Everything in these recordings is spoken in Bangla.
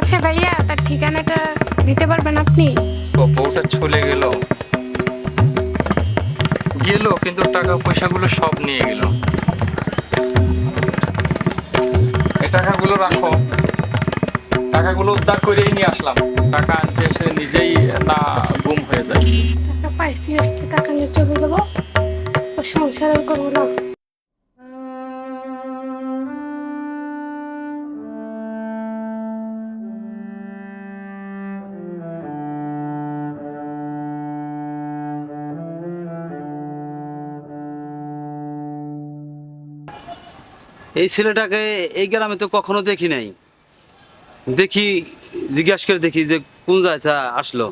আচ্ছা ভাইয়া তার ঠিকানাটা দিতে পারবেন আপনি? ও বউটা চলে গেল। গেল কিন্তু টাকা পয়সাগুলো সব নিয়ে গেল। এই টাকাগুলো রাখো। টাকাগুলো উদ্ধার করেই নিয়ে আসলাম। টাকা আনতে এসে নিজেই না গুম হয়ে যায়। টাকা পাইছি টাকা নিয়ে চলে যাব। ও সংসার করব না। এই ছেলেটাকে এই গ্রামে তো কখনো দেখি নাই। দেখি, জিজ্ঞাসা করে দেখি যে কোন জায়গা আসলো।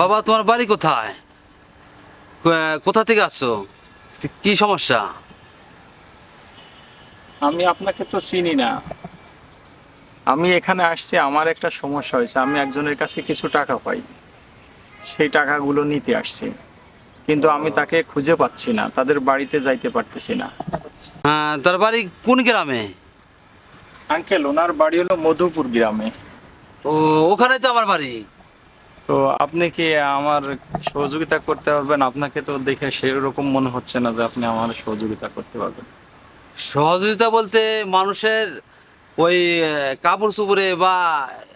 বাবা, তোমার বাড়ি কোথায়? কোথা থেকে আসছো? কি সমস্যা? আমি আপনাকে তো চিনি না। আমি এখানে আসছি, আমার একটা সমস্যা হয়েছে। আমি একজনের কাছে কিছু টাকা পাই। সেই টাকাগুলো নিতে আসছি। কিন্তু আমি তাকে খুঁজে পাচ্ছি না তাদের বাড়িতে যাইতে পারতেছি না। হ্যাঁ তার বাড়ি কোন গ্রামে? আঙ্কেল ওনার বাড়ি হলো মধুপুর গ্রামে। ও ওখানে তো আমার বাড়ি। তো আপনি কি আমার সহযোগিতা করতে পারবেন? আপনাকে তো দেখে সেরকম মনে হচ্ছে না যে আপনি আমার সহযোগিতা করতে পারবেন। সহযোগিতা বলতে মানুষের ওই কাপড় চুপড়ে বা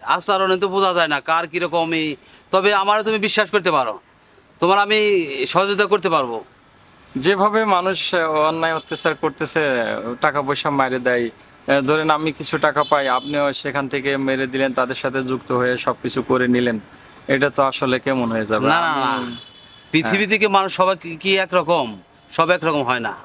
আচরণে তো বোঝা যায় না কার কিরকমই তবে আমারও তুমি বিশ্বাস করতে পারো। তোমার আমি সহযোগিতা করতে পারব। যেভাবে মানুষ অন্যায় অত্যাচার করতেছে টাকা পয়সা মারে দেয় ধরেন আমি কিছু টাকা পাই আপনিও সেখান থেকে মেরে দিলেন তাদের সাথে যুক্ত হয়ে সবকিছু করে নিলেন এটা তো আসলে কেমন হয়ে যাবে? না না না। পৃথিবী থেকে মানুষ সবাই কি- কি একরকম? সব একরকম হয় না।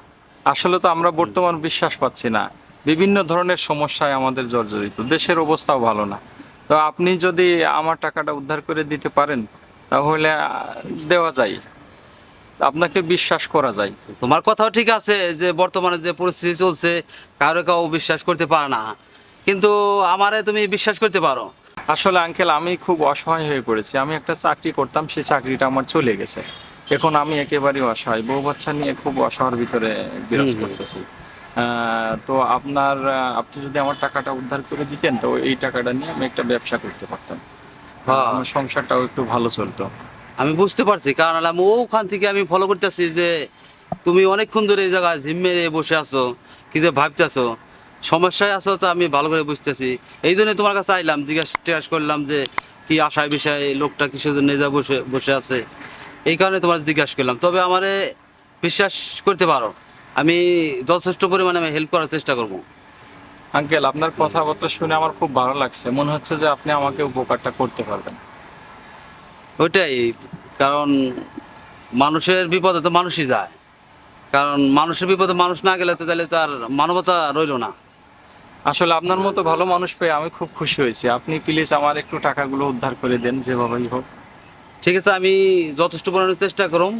আসলে তো আমরা বর্তমান বিশ্বাস পাচ্ছি না। বিভিন্ন ধরনের সমস্যায় আমাদের জর্জরিত। দেশের অবস্থাও ভালো না। তো আপনি যদি আমার টাকাটা উদ্ধার করে দিতে পারেন তাহলে দেওয়া যায়। আপনাকে বিশ্বাস করা যায়। তোমার কথাও ঠিক আছে যে বর্তমানে যে পরিস্থিতি চলছে কারও কাউ বিশ্বাস করতে পারে না। কিন্তু আমারে তুমি বিশ্বাস করতে পারো। আসলে আঙ্কেল আমি খুব অসহায় হয়ে পড়েছি। আমি একটা চাকরি করতাম সেই চাকরিটা আমার চলে গেছে। এখন আমি একেবারেই অসহায়। বউ বাচ্চা নিয়ে খুব অসহায়ের ভিতরে বিরাজ। করতেছি। তো আপনার আপনি যদি আমার টাকাটা উদ্ধার করে দিতেন তো এই টাকাটা নিয়ে আমি একটা ব্যবসা করতে পারতাম। হ্যাঁ। আমার সংসারটাও একটু ভালো চলতো। আমি বুঝতে পারছি কারণ আমি ওখান থেকে আমি ফলো করতেছি যে তুমি অনেকক্ষণ ধরে এই জায়গায় জিম মেরে বসে আছো কি যে ভাবতেছো? সমস্যায় আছো তো আমি ভালো করে বুঝতেছি। এই জন্য তোমার কাছে আইলাম জিজ্ঞাসা টিজ্ঞাসা করলাম যে কি আশায় বিষয়ে লোকটা কিসের জন্য জায়গায় বসে বসে আছে? এই কারণে তোমার জিজ্ঞাসা করলাম। তবে আমারে বিশ্বাস করতে পারো আমি যথেষ্ট পরিমাণে আমি হেল্প করার চেষ্টা করব। আঙ্কেল আপনার কথাবার্তা শুনে আমার খুব ভালো লাগছে। মনে হচ্ছে যে আপনি আমাকে উপকারটা করতে পারবেন। ওইটাই কারণ মানুষের বিপদে তো মানুষই যায়। কারণ মানুষের বিপদে মানুষ না গেলে তো তাহলে তো আর মানবতা রইল না। আসলে আপনার মতো ভালো মানুষ পেয়ে আমি খুব খুশি হয়েছি। আপনি প্লিজ আমার একটু টাকাগুলো উদ্ধার করে দেন যেভাবেই হোক। ঠিক আছে আমি যথেষ্ট পরিমাণে চেষ্টা করুম।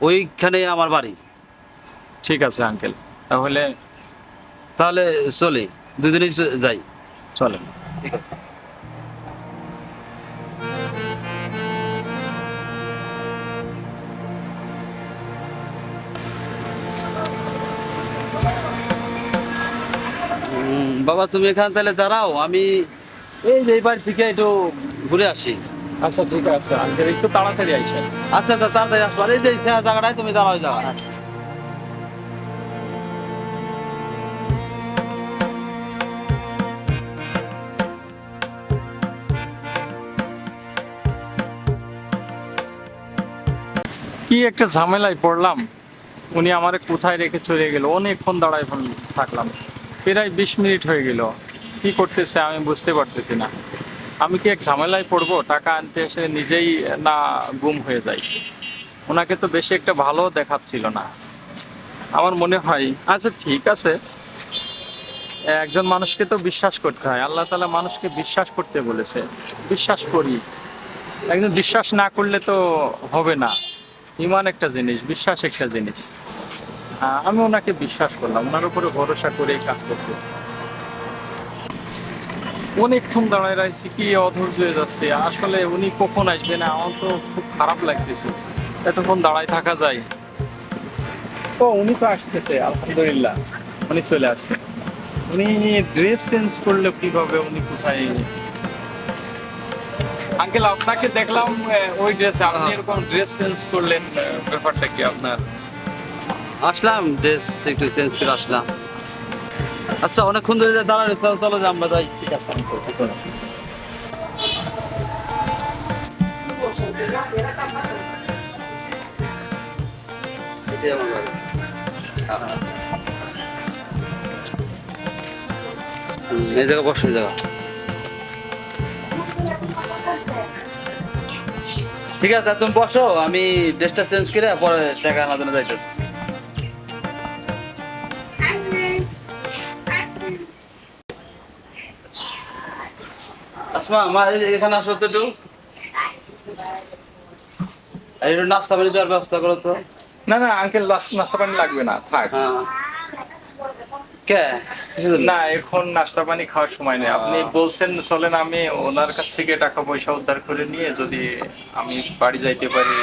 ওইখানে আমার বাড়ি। ঠিক আছে আঙ্কেল তাহলে তাহলে চলি দুজনেই চ- যাই। চলেন। ঠিক আছে। উম, বাবা তুমি এখানে তাহলে দাঁড়াও আমি এই যে এই বাড়ি থেকে একটু ঘুরে আসি। আচ্ছা ঠিক আছে আঙ্কেল একটু তাড়াতাড়ি আইসেন। আচ্ছা আচ্ছা তাড়াতাড়ি আসব এই যে এই জায়গাটায় তুমি দাঁড়াও যাও কি একটা ঝামেলায় পড়লাম। উনি আমারে কোথায় রেখে চলে গেল? অনেকক্ষণ দাঁড়ায় থাকলাম। প্রায় বিশ মিনিট হয়ে গেল। কি করতেছে আমি বুঝতে পারতেছি না। আমি কি এক ঝামেলায় পড়ব? টাকা আনতে এসে নিজেই না গুম হয়ে যাই। ওনাকে তো বেশি একটা ভালো দেখাচ্ছিল না। আমার মনে হয় আচ্ছা ঠিক আছে। একজন মানুষকে তো বিশ্বাস করতে হয়। আল্লাহ তালা মানুষকে বিশ্বাস করতে বলেছে। বিশ্বাস করি। একজন বিশ্বাস না করলে তো হবে না। ইমান একটা জিনিস, বিশ্বাস একটা জিনিস। আমি ওনাকে বিশ্বাস করলাম, ওনার উপরে ভরসা করে কাজ করতেছি। অনেকক্ষণ দাঁড়ায় রয়েছি, কি অধৈর্য হয়ে যাচ্ছে। আসলে উনি কখন আসবে না, আমার তো খুব খারাপ লাগতেছে। এতক্ষণ দাঁড়ায় থাকা যায়। তো উনি তো আসতেছে, আলহামদুলিল্লাহ। উনি চলে আসছে। উনি ড্রেস চেঞ্জ করলে কীভাবে, উনি কোথায় আঙ্কেল, আপনাকে দেখলাম ওই আপনি এরকম ড্রেস চেঞ্জ করলেন ব্যাপারটা কি আপনার? আসলাম ড্রেস একটু চেঞ্জ করে আসলাম। আচ্ছা অনেকক্ষণ ধরে দাঁড়ানো চলো চলো আমরা যাই। ঠিক আছে এই জায়গা বসো জায়গা ঠিক আছে তুমি বসো আমি ড্রেসটা চেঞ্জ করে পরে টাকা আনার জন্য যাইতেছি। আসমা মা এখানে আসো তো একটু। একটু নাস্তা পানি দেওয়ার ব্যবস্থা করো তো। না না আঙ্কেল নাস্তা পানি লাগবে না থাক। হ্যাঁ? না এখন নাস্তা পানি খাওয়ার সময় নেই। আপনি বলছেন চলেন আমি ওনার কাছ থেকে টাকা পয়সা উদ্ধার করে নিয়ে যদি আমি বাড়ি যাইতে পারি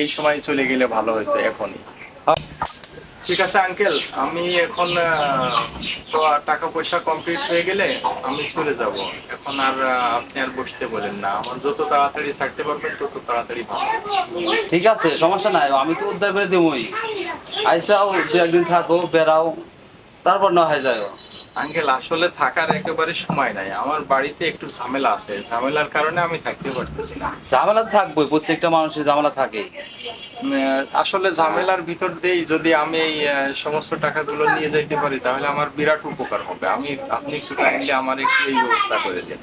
এই সময় চলে গেলে ভালো হতো এখনই। ঠিক আছে আঙ্কেল আমি এখন টাকা পয়সা কমপ্লিট হয়ে গেলে আমি চলে যাব। এখন আর আপনি আর বসতে বলেন না। আমার যত তাড়াতাড়ি ছাড়তে পারবেন তত তাড়াতাড়ি ঠিক আছে সমস্যা নাই আমি তো উদ্ধার করে দেবই। আইসাও দু একদিন থাকো বেড়াও। তারপর না হয় যায় আঙ্কেল আসলে থাকার একেবারে সময় নাই। আমার বাড়িতে একটু ঝামেলা আছে। ঝামেলার কারণে আমি থাকতে পারতেছি না। ঝামেলা থাকব প্রত্যেকটা মানুষের ঝামেলা থাকে আসলে ঝামেলার ভিতর দিয়েই যদি আমি এই সমস্ত টাকাগুলো নিয়ে যাইতে পারি তাহলে আমার বিরাট উপকার হবে। আমি আপনি একটু কাইন্ডলি আমার একটু এই ব্যবস্থা করে দিন।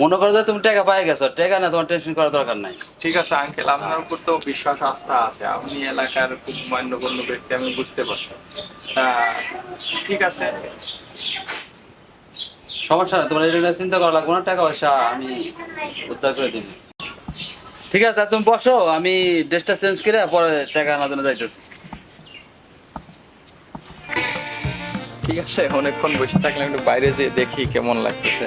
মনে করো যে তুমি টাকা পাই গেছো টাকা না তোমার টেনশন করার দরকার নাই। ঠিক আছে আঙ্কেল আপনার উপর তো বিশ্বাস আস্থা আছে। আপনি এলাকার খুব মান্যগণ্য ব্যক্তি আমি বুঝতে পারছি। ঠিক আছে। সমস্যা না তোমার এটা চিন্তা করা লাগবে না টাকা পয়সা আমি উদ্ধার করে দিবি। ঠিক আছে তুমি বসো আমি ড্রেসটা চেঞ্জ করে পরে টাকা আনার জন্য যাইতেছি। ঠিক আছে অনেকক্ষণ বসে থাকলে একটু বাইরে যেয়ে দেখি কেমন লাগতেছে।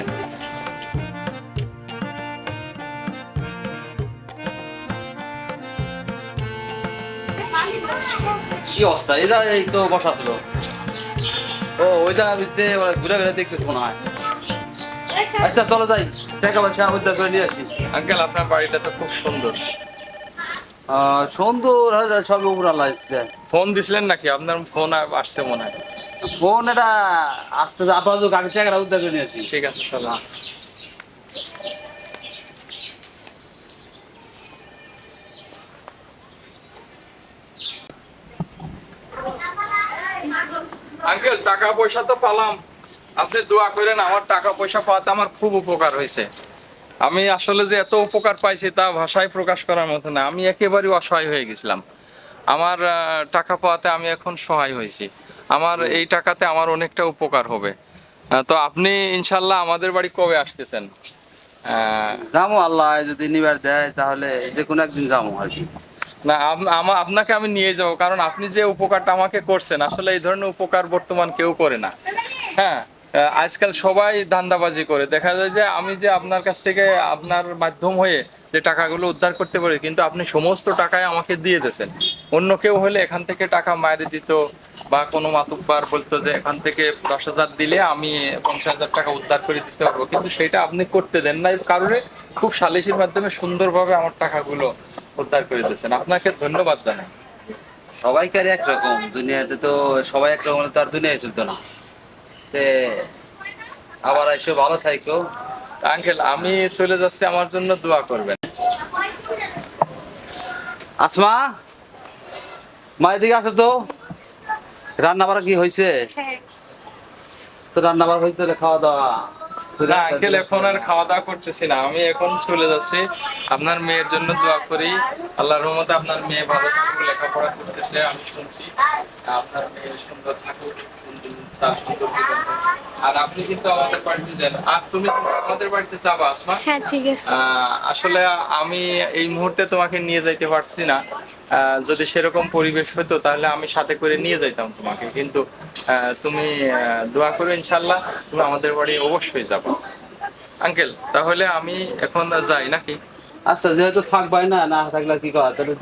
কি অবস্থা? জায়গায় এই তো বসা ছিল। ও ওই জায়গা ভিতরে ঘুরে ঘুরে দেখতে মনে হয়। আচ্ছা চলো যাই। টাকা পয়সা উদ্ধার করে নিয়ে আসি। আঙ্কেল আপনার বাড়িটা তো খুব সুন্দর। সুন্দর সব উপর আল্লাহ এসছে ফোন দিছিলেন নাকি? আপনার ফোন আসছে মনে হয়। ফোন এটা আসতে আপাতত আগে টাকাটা উদ্ধার করে নিয়ে আসি। ঠিক আছে চলো আঙ্কেল টাকা পয়সা তো পালাম। আপনি দোয়া করেন, আমার টাকা পয়সা পাওয়াতে আমার খুব উপকার হয়েছে। আমি আসলে যে এত উপকার পাইছি তা ভাষায় প্রকাশ করার মতো না। আমি একেবারে অসহায় হয়ে গেছিলাম। আমার টাকা পাওয়াতে আমি এখন সহায় হয়েছি। আমার এই টাকাতে আমার অনেকটা উপকার হবে। তো আপনি ইনশাল্লাহ আমাদের বাড়ি কবে আসতেছেন? যাব আল্লাহ, যদি নিবার দেয়, তাহলে যে কোনো একদিন যাব আর কি না আপনাকে আমি নিয়ে যাব, কারণ আপনি যে উপকারটা আমাকে করছেন, আসলে এই ধরনের উপকার বর্তমান কেউ করে না। হ্যাঁ আজকাল সবাই ধান্দাবাজি করে। দেখা যায় যে আমি যে আপনার কাছ থেকে আপনার মাধ্যম হয়ে যে টাকাগুলো উদ্ধার করতে পারি, কিন্তু আপনি সমস্ত টাকায় আমাকে দিয়ে দিয়েছেন। অন্য কেউ হলে এখান থেকে টাকা মায়ের দিত বা কোনো মাতুব্বার বলতো যে এখান থেকে দশ হাজার দিলে আমি পঞ্চাশ হাজার টাকা উদ্ধার করে দিতে পারব। কিন্তু সেটা আপনি করতে দেন নাই, কারণে খুব সালিসির মাধ্যমে সুন্দরভাবে আমার টাকাগুলো উদ্ধার করে দিয়েছেন। আপনাকে ধন্যবাদ জানাই। সবাইকার একরকম দুনিয়াতে তো সবাই একরকম তো আর দুনিয়ায় চলতো না। তে আবার এসে ভালো থাইকো। আঙ্কেল আমি চলে যাচ্ছি আমার জন্য দোয়া করবেন। আসমা মা এদিকে আসো তো। রান্না বাড়া কি হয়েছে হ্যাঁ। তো রান্না বাড়া হয়েছে খাওয়া দাওয়া। না আঙ্কেল এখন আর খাওয়া দাওয়া করতেছি না। আমি এখন চলে যাচ্ছি। আপনার মেয়ের জন্য দোয়া করি। আল্লাহর রহমতে আপনার মেয়ে ভালো থাকুক লেখাপড়া করতেছে আমি শুনছি। আপনার মেয়ে সুন্দর থাকুক সুন্দর সুন্দর জীবন আর আপনি কিন্তু আমাদের বাড়িতে যান। আর তুমি আমাদের বাড়িতে যাবা আসমা? হ্যাঁ ঠিক আছে। আহ, আসলে আমি এই মুহূর্তে তোমাকে নিয়ে যাইতে পারছি না। যদি সেরকম পরিবেশ হতো তাহলে আমি সাথে করে নিয়ে যাইতাম তোমাকে। কিন্তু তুমি দোয়া করো ইনশাল্লাহ তুমি আমাদের বাড়ি অবশ্যই যাব। আঙ্কেল তাহলে আমি এখন যাই নাকি? আচ্ছা যেহেতু থাকবাই না না থাকলে কি করা? তাহলে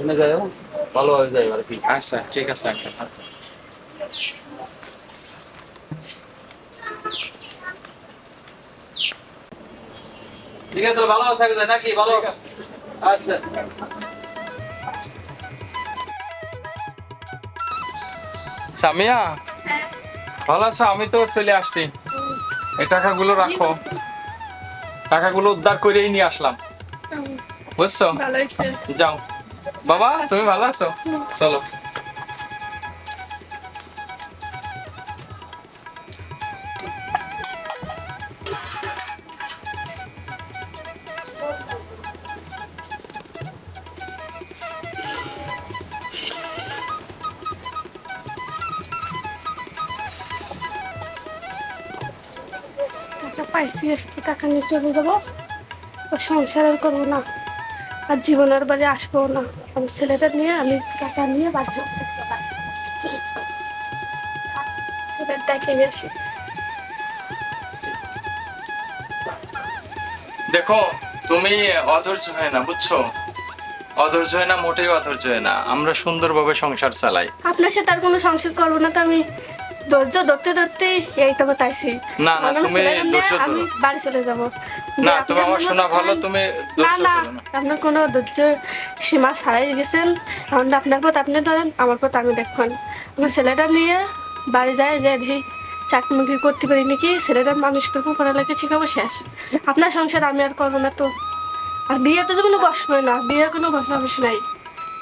শুনে যাও ভালোভাবে যাই আর কি। আচ্ছা ঠিক আছে আঙ্কেল আচ্ছা। ঠিক আছে ভালো থাকে যায় নাকি? ভালো। আচ্ছা। সামিয়া? ভালো আছো? আমি তো চলে আসছি। এই টাকাগুলো রাখো। টাকাগুলো উদ্ধার করেই নিয়ে আসলাম। বুঝছ? যাও। বাবা তুমি ভালো আছো? চলো। পাইছি এসছি টাকা নিয়ে চলে যাব। ও সংসার আর করব না। আর জীবনের বাড়ি আসব না। আমি ছেলেটা নিয়ে আমি টাকা নিয়ে বাড়ি যাব। ডেকে নিয়ে আসি। দেখো তুমি অধৈর্য হয় না বুঝছ? অধৈর্য হয় না মোটেই অধৈর্য হয় না। আমরা সুন্দরভাবে সংসার চালাই। আপনার সাথে আর কোনো সংসার করব না তো আমি ধৈর্য ধরতে ধরতে এই তো বাতাইছি না, না, তুমি ছেলেটা ধৈর্য আমি বাড়ি চলে যাব। না তুমি আমার শোনা ভালো তুমি না না আপনার কোনো ধৈর্য সীমা ছাড়াই গেছেন। এখন আপনার পথ আপনি ধরেন আমার পথ আমি দেখুন। আমার ছেলেটা নিয়ে বাড়ি যায় যে দেখি চাকরি করতে পারি নাকি? ছেলেটার মানুষ করব পড়ালেখা শিখাবো শেষ। আপনার সংসার আমি আর করব না তো। আর বিয়ে তো যেমন বসবো না বিয়ে কোনো বসাবসি নাই।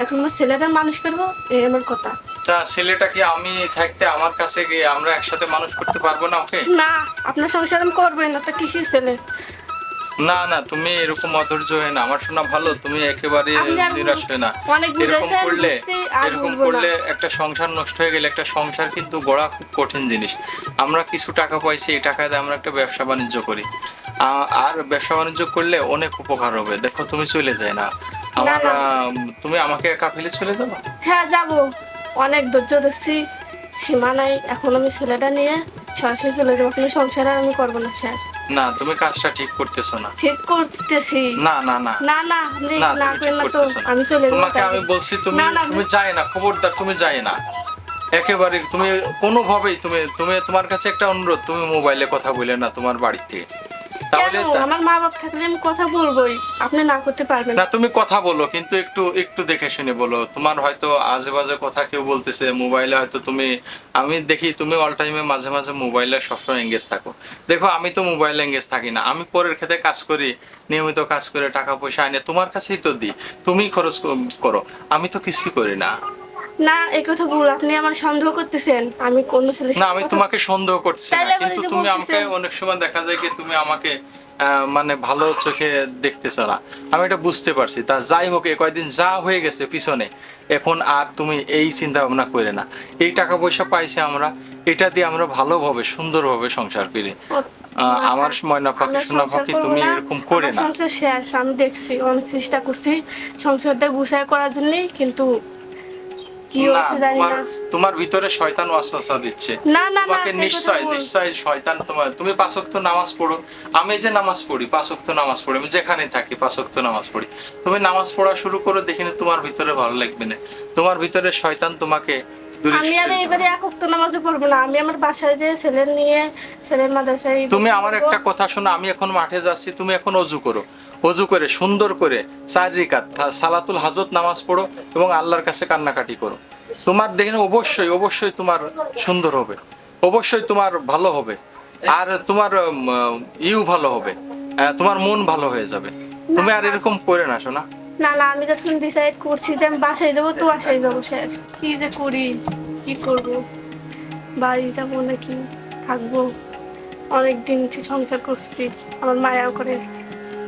এখন আমার ছেলেটার মানুষ করব এই আমার কথা। তা ছেলেটা কি আমি থাকতে আমার কাছে গিয়ে আমরা একসাথে মানুষ করতে পারব না ওকে? না আপনার সংসার আমি করবোই না তো কিসের ছেলে? না না তুমি এরকম অধৈর্য হয় না আমার শোনা ভালো তুমি একেবারে নিরাশ হয় না। অনেক এরকম করলে এরকম করলে একটা সংসার নষ্ট হয়ে গেলে একটা সংসার কিন্তু গড়া খুব কঠিন জিনিস। আমরা কিছু টাকা পাইছি এই টাকা দিয়ে আমরা একটা ব্যবসা বাণিজ্য করি। আর ব্যবসা বাণিজ্য করলে অনেক উপকার হবে। দেখো তুমি চলে যায় না। আমার তুমি আমাকে একা ফেলে চলে যাব? হ্যাঁ যাব। অনেক ধৈর্য ধরছি সীমা নাই। এখন আমি ছেলেটা নিয়ে সরাসরি চলে যাব। কোনো সংসার আর আমি করব না শেষ না তুমি কাজটা ঠিক করতেছো না। ঠিক করতেছি। না না না। না না আপনি না না করেন না তো আমি চলে যাব তোমাকে আমি বলছি তুমি না, না, তুমি যাই না খবরদার তুমি যাই না। একেবারে তুমি কোনোভাবেই তুমি তুমি তোমার কাছে একটা অনুরোধ তুমি মোবাইলে কথা বলে না তোমার বাড়ি থেকে। তাহলে আমার মা বাপ থাকলে আমি কথা বলবোই। আপনি না করতে পারবেন না তুমি কথা বলো কিন্তু একটু একটু দেখে শুনে বলো। তোমার হয়তো আজে বাজে কথা কেউ বলতেছে মোবাইলে হয়তো তুমি আমি দেখি তুমি অল টাইমে মাঝে মাঝে মোবাইলে সবসময় এঙ্গেজ থাকো। দেখো আমি তো মোবাইলে এঙ্গেজ থাকি না। আমি পরের ক্ষেত্রে কাজ করি নিয়মিত কাজ করে টাকা পয়সা আনে তোমার কাছেই তো দিই। তুমি খরচ করো। আমি তো কিছুই করি না। না এই কথা ভুল আপনি আমার সন্দেহ করতেছেন। আমি কোন ছেলে না আমি তোমাকে সন্দেহ করছি না। কিন্তু তুমি আমাকে অনেক সময় দেখা যায় কি তুমি আমাকে মানে ভালো চোখে দেখতেছো না আমি এটা বুঝতে পারছি। তা যাই হোক এ কয়দিন যা হয়ে গেছে পিছনে এখন আর তুমি এই চিন্তা ভাবনা করে না। এই টাকা পয়সা পাইছি আমরা এটা দিয়ে আমরা ভালোভাবে সুন্দরভাবে সংসার করি। আমার ময়না পাখি সোনা পাখি তুমি এরকম করে না। সংসার শেষ আমি দেখছি অনেক চেষ্টা করছি সংসারটা গুছাই করার জন্যই কিন্তু কি হয়েছে জানি তোমার না। তোমার ভিতরে শয়তান ওয়াসওয়াসা দিচ্ছে। না না না তোমাকে নিশ্চয়। নিশ্চয় শয়তান তোমার তুমি পাঁচক্ত নামাজ পড়ো। আমি যে নামাজ পড়ি পাঁচক্ত নামাজ পড়ি। আমি যেখানে থাকি পাঁচক্ত নামাজ পড়ি। তুমি নামাজ পড়া শুরু করো দেখিনি তোমার ভিতরে ভালো লাগবে না। তোমার ভিতরে শয়তান তোমাকে আমি আর এবারে একক তো নামাজও পড়ব না। আমি আমার বাসায় যে ছেলে নিয়ে ছেলের মাদ্রাসায় তুমি আমার একটা কথা শোনো আমি এখন মাঠে যাচ্ছি তুমি এখন অজু করো। অজু করে সুন্দর করে চার রিকাত সালাতুল হাজত নামাজ পড়ো এবং আল্লাহর কাছে কান্নাকাটি করো। তোমার দেখেন অবশ্যই অবশ্যই তোমার সুন্দর হবে। অবশ্যই তোমার ভালো হবে। আর তোমার ইউ ভালো হবে। তোমার মন ভালো হয়ে যাবে। তুমি আর এরকম করে না শোনা। না না আমি যখন ডিসাইড করছি যে আমি বাসায় যাব তো বাসায় যাব শেষ কি যে করি? কি করব? বাড়ি যাব নাকি? থাকব? অনেক দিন ঠিক সংসার করছি আমার মায়াও করে।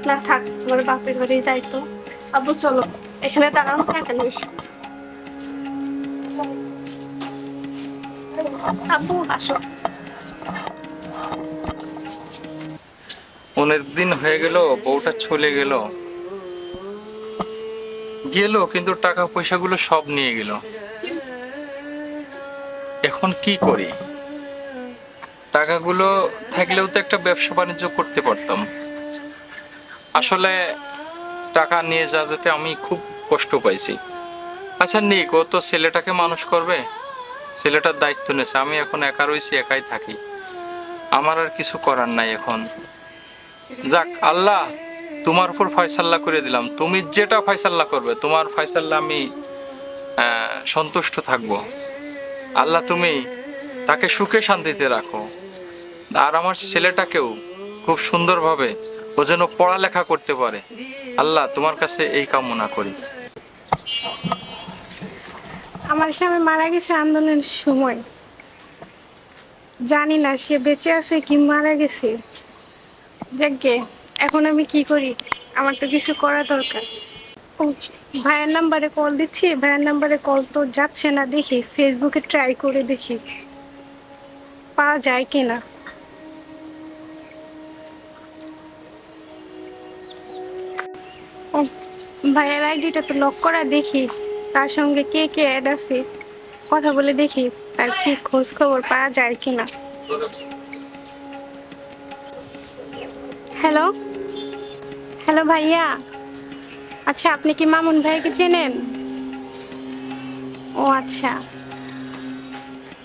না থাক আমার বাপের ঘরেই যাই তো। আব্বু চলো এখানে দাঁড়ানো টাকা নিস আব্বু আসো। অনেক দিন হয়ে গেল বউটা চলে গেল। গেল, কিন্তু টাকা পয়সাগুলো সব নিয়ে গেল। এখন কি করি? টাকাগুলো থাকলেও তো একটা ব্যবসা বাণিজ্য করতে পারতাম। আসলে টাকা নিয়ে যাওয়াতে আমি খুব কষ্ট পাইছি। আচ্ছা নিক, ও তো ছেলেটাকে মানুষ করবে? ছেলেটার দায়িত্ব নেছে, আমি এখন একা রয়েছি একাই থাকি। আমার আর কিছু করার নাই এখন। যাক, আল্লাহ। তোমার উপর ফয়সাল্লা করে দিলাম। তুমি যেটা ফয়সাল্লা করবে, তোমার ফয়সাল্লা আমি সন্তুষ্ট থাকব। আল্লাহ তুমি তাকে সুখে শান্তিতে রাখো। আর আমার ছেলেটাকেও খুব সুন্দরভাবে ও যেন পড়ালেখা করতে পারে। আল্লাহ তোমার কাছে এই কামনা করি। আমার স্বামী মারা গেছে আন্দোলনের সময়। জানি না সে বেঁচে আছে কি মারা গেছে। যাকে এখন আমি কি করি? আমার তো কিছু করা দরকার। ও, ভাইয়ের নাম্বারে কল দিচ্ছি। ভাইয়ের নাম্বারে কল তো যাচ্ছে না দেখি। ফেসবুকে ট্রাই করে দেখি। পাওয়া যায় কি না ভাইয়ের আইডিটা তো লক করা দেখি। তার সঙ্গে কে কে অ্যাড আছে? কথা বলে দেখি। তার কি খোঁজ খবর পাওয়া যায় কিনা? হ্যালো হ্যালো ভাইয়া। আচ্ছা আপনি কি মামুন ভাইকে চেনেন? ও আচ্ছা।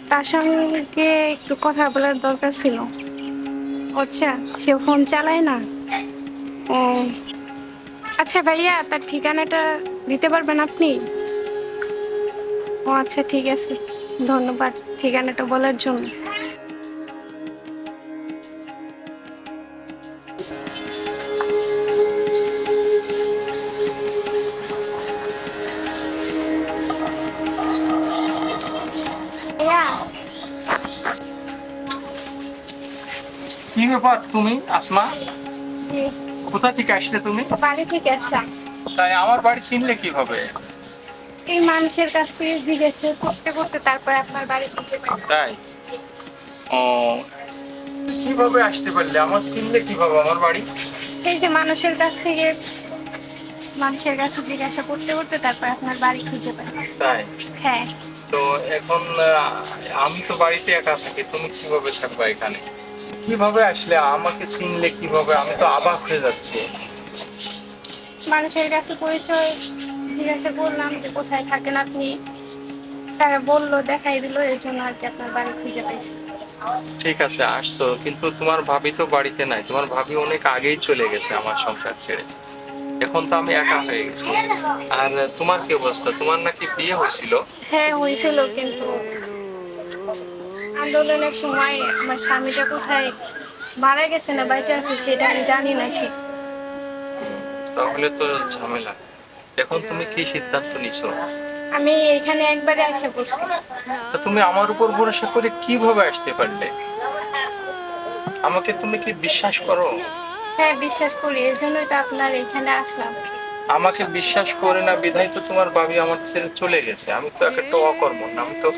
তার সঙ্গে একটু কথা বলার দরকার ছিল। আচ্ছা সে ফোন চালায় না। ও। আচ্ছা ভাইয়া, তার ঠিকানাটা দিতে পারবেন আপনি? ও আচ্ছা ঠিক আছে। ধন্যবাদ ঠিকানাটা বলার জন্য। কি ব্যাপার তুমি আসমা? কোথা থেকে আসলে তুমি? বাড়ি থেকে আসলাম। তাই আমার বাড়ি চিনলে কীভাবে? এই মানুষের কাছ থেকে জিজ্ঞাসা করতে করতে তারপরে আপনার বাড়ি খুঁজে পাই। তাই? ও কীভাবে আসতে পারলে? আমার চিনলে কীভাবে আমার বাড়ি? এই যে মানুষের কাছ থেকে মানুষের কাছে জিজ্ঞাসা করতে করতে তারপর আপনার বাড়ি খুঁজে পাই। তাই? হ্যাঁ। তো এখন আমি তো বাড়িতে একা থাকি তুমি কীভাবে থাকবা এখানে? কীভাবে আসলে আমাকে চিনলে কীভাবে? আমি তো অবাক হয়ে যাচ্ছি। মানুষের কাছে পরিচয় জিজ্ঞাসা করলাম যে কোথায় থাকেন আপনি? তারা বলল দেখাই দিল এর জন্য আর কি আপনার বাড়ি খুঁজে পাইছি ঠিক আছে আসছো। কিন্তু তোমার ভাবি তো বাড়িতে নাই। তোমার ভাবি অনেক আগেই চলে গেছে আমার সংসার ছেড়ে। এখন তো আমি একা হয়ে গেছি। আর তোমার কি অবস্থা? তোমার নাকি বিয়ে হয়েছিল? হ্যাঁ হয়েছিল কিন্তু। আন্দোলনের সময় আমার স্বামীটা কোথায় মারা গেছে না বাইচে আছে সেটা আমি জানি না ঠিক। তাহলে তো ঝামেলা। এখন তুমি কি সিদ্ধান্ত নিছো? আমি এখানে একবারে এসে পড়ছি। তা তুমি আমার উপর ভরসা করে কীভাবে আসতে পারলে? আমাকে তুমি কি বিশ্বাস করো? হ্যাঁ বিশ্বাস করি এর জন্যই তো আপনার এখানে আসলাম। আমাকে বিশ্বাস করে না বিধায় তো তোমার বাবি আমার ছেড়ে চলে গেছে। আমি তো একটা অকর্ম না আমি তো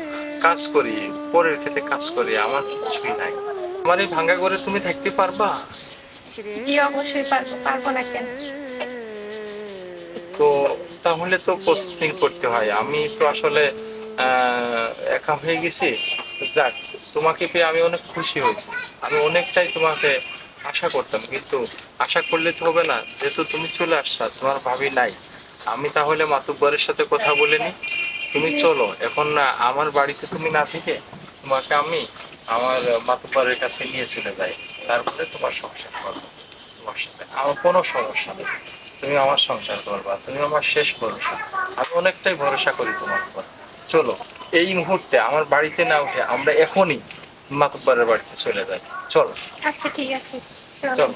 কাজ করি পরের ক্ষেত্রে কাজ করি আমার কিছুই নাই। আমার এই ভাঙ্গা করে তুমি থাকতে পারবা? জি অবশ্যই পারব পারব না কেন? তো তাহলে তো প্রসেসিং করতে হয়। আমি তো আসলে একা হয়ে গেছি। যাক তোমাকে পেয়ে আমি অনেক খুশি হয়েছি। আমি অনেকটাই তোমাকে আশা করতাম কিন্তু আশা করলে তো হবে না। যেহেতু তুমি চলে আসছো তোমার ভাবি নাই। আমি তাহলে মাতুব্বরের সাথে কথা বলে নি তুমি চলো এখন আমার বাড়িতে তুমি না থেকে তোমাকে আমি আমার মাতুব্বরের কাছে নিয়ে চলে যাই। তারপরে তোমার সংসার করব। তোমার সাথে আমার কোনো সমস্যা নেই। তুমি আমার সংসার করবা তুমি আমার শেষ ভরসা। আমি অনেকটাই ভরসা করি তোমার উপর। চলো এই মুহূর্তে আমার বাড়িতে না উঠে আমরা এখনই মাতুব্বরের বাড়িতে চলে যাই। চলো। আচ্ছা ঠিক আছে। চলো।